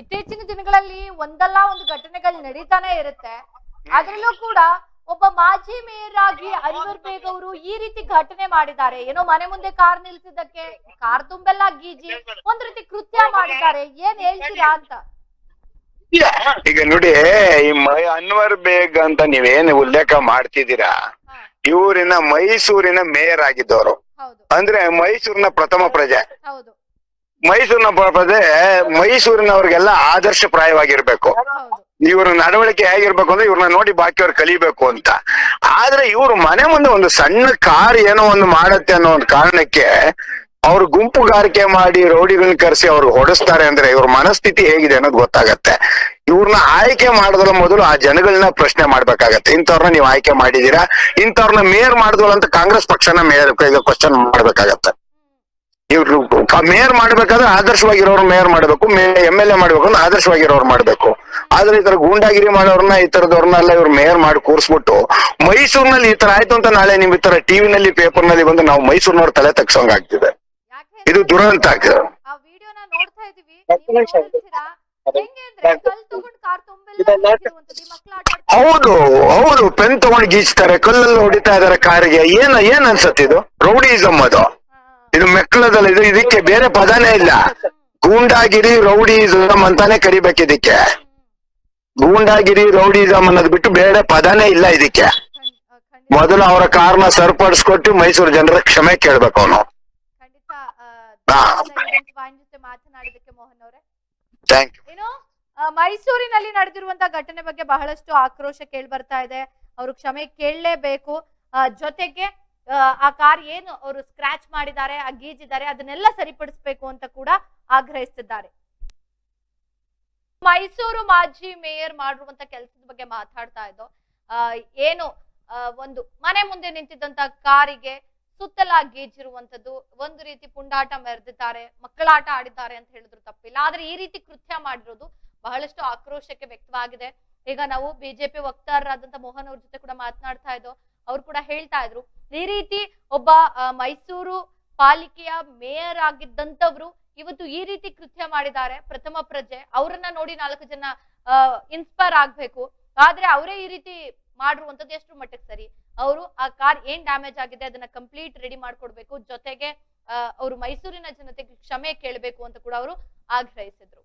ಇತ್ತೀಚಿನ ದಿನಗಳಲ್ಲಿ ಒಂದಲ್ಲ ಒಂದು ಘಟನೆಗಳು ನಡೀತಾನೆ ಇರುತ್ತೆ. ಅದರಲ್ಲೂ ಕೂಡ ಒಬ್ಬ ಮಾಜಿ ಮೇಯರ್ ಆಗಿ ಅನ್ವರ್ ಬೇಗ್ ಅವರು ಈ ರೀತಿ ಘಟನೆ ಮಾಡಿದ್ದಾರೆ. ಏನೋ ಮನೆ ಮುಂದೆ ಕಾರ್ ನಿಲ್ಸಿದ್ದಕ್ಕೆ ಕಾರ್ ತುಂಬೆಲ್ಲ ಗೀಜಿ ಒಂದ್ ರೀತಿ ಕೃತ್ಯ ಮಾಡಿದ್ದಾರೆ. ಏನ್ ಹೇಳ್ತೀರಾ ಅಂತ? ಈಗ ನೋಡಿ ಈ ಮೈ ಅನ್ವರ್ ಬೇಗ್ ಅಂತ ನೀವೇನು ಉಲ್ಲೇಖ ಮಾಡ್ತಿದ್ದೀರಾ? ಇವರಿನ ಮೈಸೂರಿನ ಮೇಯರ್ ಆಗಿದ್ದವರು. ಅಂದ್ರೆ ಮೈಸೂರಿನ ಪ್ರಥಮ ಪ್ರಜೆ. ಹೌದು. ಮೈಸೂರಿನ ಪ್ರ- ಪ್ರಜೆ ಮೈಸೂರಿನವ್ರಿಗೆಲ್ಲ ಆದರ್ಶ ಪ್ರಾಯವಾಗಿರ್ಬೇಕು ಇವ್ರ ನಡವಳಿಕೆ ಹೇಗಿರ್ಬೇಕು ಅಂದ್ರೆ ಇವ್ರನ್ನ ನೋಡಿ ಬಾಕಿಯವ್ರು ಕಲಿಬೇಕು ಅಂತ. ಆದ್ರೆ ಇವ್ರ ಮನೆ ಮುಂದೆ ಒಂದು ಸಣ್ಣ ಕಾರ್ ಏನೋ ಒಂದು ಮಾಡತ್ತೆ ಅನ್ನೋ ಒಂದು ಕಾರಣಕ್ಕೆ ಅವ್ರು ಗುಂಪುಗಾರಿಕೆ ಮಾಡಿ ರೌಡಿಗಳನ್ನ ಕರೆಸಿ ಅವ್ರು ಹೊಡೆಸ್ತಾರೆ ಅಂದ್ರೆ ಇವ್ರ ಮನಸ್ಥಿತಿ ಹೇಗಿದೆ ಅನ್ನೋದು ಗೊತ್ತಾಗತ್ತೆ. ಇವ್ರನ್ನ ಆಯ್ಕೆ ಮಾಡೋದ್ರ ಮೊದಲು ಆ ಜನಗಳನ್ನ ಪ್ರಶ್ನೆ ಮಾಡ್ಬೇಕಾಗತ್ತೆ. ಇಂಥವ್ರನ್ನ ನೀವು ಆಯ್ಕೆ ಮಾಡಿದೀರಾ ಇಂಥವ್ರನ್ನ ಮೇಯರ್ ಮಾಡಿದ್ವಲ್ಲ ಅಂತ ಕಾಂಗ್ರೆಸ್ ಪಕ್ಷನ ಮೇಯರ್ ಕ್ವಶನ್ ಮಾಡ್ಬೇಕಾಗತ್ತೆ. ಇವ್ರು ಮೇಯರ್ ಮಾಡ್ಬೇಕಾದ್ರೆ ಆದರ್ಶವಾಗಿರೋರು ಮೇಯರ್ ಮಾಡ್ಬೇಕು ಎಂ ಎಲ್ ಎ ಮಾಡ್ಬೇಕು ಅಂದ್ರೆ ಆದರ್ಶವಾಗಿರೋರು ಮಾಡ್ಬೇಕು. ಆದ್ರೆ ಈ ತರ ಗೂಂಡಾಗಿರಿ ಮಾಡೋರ್ನ ಈ ತರದವ್ರನ್ನೆಲ್ಲ ಇವ್ರು ಮೇಯರ್ ಮಾಡಿ ಕೂರ್ಸ್ಬಿಟ್ಟು ಮೈಸೂರಿನಲ್ಲಿ ಈ ತರ ಆಯ್ತು ಅಂತ ನಾಳೆ ನಿಮ್ ಈ ತರ ಟಿವಿನಲ್ಲಿ ಪೇಪರ್ನಲ್ಲಿ ಬಂದು ನಾವು ಮೈಸೂರಿನವ್ರ ತಲೆ ತಗ್ಸಂಗ್ ಆಗ್ತಿದೆ. ಇದು ದುರಂತ. ಹೌದು ಹೌದು. ಪೆನ್ ತಗೊಂಡು ಗೀಚ್ತಾರೆ ಕಲ್ಲಲ್ಲಿ ಹೊಡಿತಾ ಇದಾರೆ ಕಾರಿಗೆ. ಏನ್ ಏನ್ ಅನ್ಸುತ್ತೆ ಇದು? ರೌಡಿಸಮ್ ಅದು. ಇದು ಮೆಕ್ಕಳದಲ್ಲ ಇದು ಇದಕ್ಕೆ ಬೇರೆ ಪದನೇ ಇಲ್ಲ. ಗೂಂಡಾಗಿರಿ ರೌಡಿಸಮ್ ಅಂತಾನೆ ಕರಿಬೇಕು ಇದಕ್ಕೆ. ಗೂಂಡಾಗಿರಿ ರೌಡಿಸಮ್ ಅನ್ನೋದು ಬಿಟ್ಟು ಬೇರೆ ಪದನೇ ಇಲ್ಲ ಇದಕ್ಕೆ. ಮೊದಲು ಅವರ ಕಾರ್ನ ಸರಿಪಡಿಸ್ಕೊಟ್ಟು ಮೈಸೂರು ಜನರ ಕ್ಷಮೆ ಕೇಳ್ಬೇಕು ಅವನು. ಏನು ಮೈಸೂರಿನಲ್ಲಿ ನಡೆದಿರುವಂತಹ ಘಟನೆ ಬಗ್ಗೆ ಬಹಳಷ್ಟು ಆಕ್ರೋಶ ಕೇಳಿ ಬರ್ತಾ ಇದೆ. ಅವರು ಕ್ಷಮೆ ಕೇಳಲೇಬೇಕು. ಜೊತೆಗೆ ಆ, ಕಾರ್ ಏನು ಅವರು ಸ್ಕ್ರಾಚ್ ಮಾಡಿದ್ದಾರೆ ಆ ಗೀಜಿದ್ದಾರೆ ಅದನ್ನೆಲ್ಲ ಸರಿಪಡಿಸಬೇಕು ಅಂತ ಕೂಡ ಆಗ್ರಹಿಸಿದ್ದಾರೆ ಮೈಸೂರು ಮಾಜಿ ಮೇಯರ್ ಮಾಡಿರುವಂತ ಕೆಲಸದ ಬಗ್ಗೆ ಮಾತಾಡ್ತಾ ಇದ್ದೋ ಏನು ಒಂದು ಮನೆ ಮುಂದೆ ನಿಂತಿದ್ದಂತ ಕಾರಿಗೆ ಸುತ್ತಲ ಗೀಜಿರುವಂತದ್ದು ಒಂದು ರೀತಿ ಪುಂಡಾಟ ಮೆರೆದಿದ್ದಾರೆ ಮಕ್ಕಳಾಟ ಆಡಿದ್ದಾರೆ ಅಂತ ಹೇಳಿದ್ರು ತಪ್ಪಿಲ್ಲ. ಆದ್ರೆ ಈ ರೀತಿ ಕೃತ್ಯ ಮಾಡಿರೋದು ಬಹಳಷ್ಟು ಆಕ್ರೋಶಕ್ಕೆ ವ್ಯಕ್ತವಾಗಿದೆ. ಈಗ ನಾವು ಬಿಜೆಪಿ ವಕ್ತಾರರಾದಂತ ಮೋಹನ್ ಅವ್ರ ಜೊತೆ ಕೂಡ ಮಾತನಾಡ್ತಾ ಇದ್ದೋ ಅವ್ರು ಕೂಡ ಹೇಳ್ತಾ ಇದ್ರು ಈ ರೀತಿ ಒಬ್ಬ ಮೈಸೂರು ಪಾಲಿಕೆಯ ಮೇಯರ್ ಆಗಿದ್ದಂಥವ್ರು ಇವತ್ತು ಈ ರೀತಿ ಕೃತ್ಯ ಮಾಡಿದ್ದಾರೆ. ಪ್ರಥಮ ಪ್ರಜೆ. ಅವರನ್ನ ನೋಡಿ ನಾಲ್ಕು ಜನ ಇನ್ಸ್ಪೈರ್ ಆಗ್ಬೇಕು. ಆದ್ರೆ ಅವರೇ ಈ ರೀತಿ ಮಾಡಿರುವಂತದ್ದು ಎಷ್ಟು ಮಟ್ಟಕ್ಕೆ ಸರಿ. ಅವರು ಆ ಕಾರ್ ಏನ್ ಡ್ಯಾಮೇಜ್ ಆಗಿದೆ ಅದನ್ನ ಕಂಪ್ಲೀಟ್ ರೆಡಿ ಮಾಡ್ಕೊಡ್ಬೇಕು. ಜೊತೆಗೆ ಅವರು ಮೈಸೂರಿನ ಜನತೆಗೆ ಕ್ಷಮೆ ಕೇಳಬೇಕು ಅಂತ ಕೂಡ ಅವರು ಆಗ್ರಹಿಸಿದ್ರು.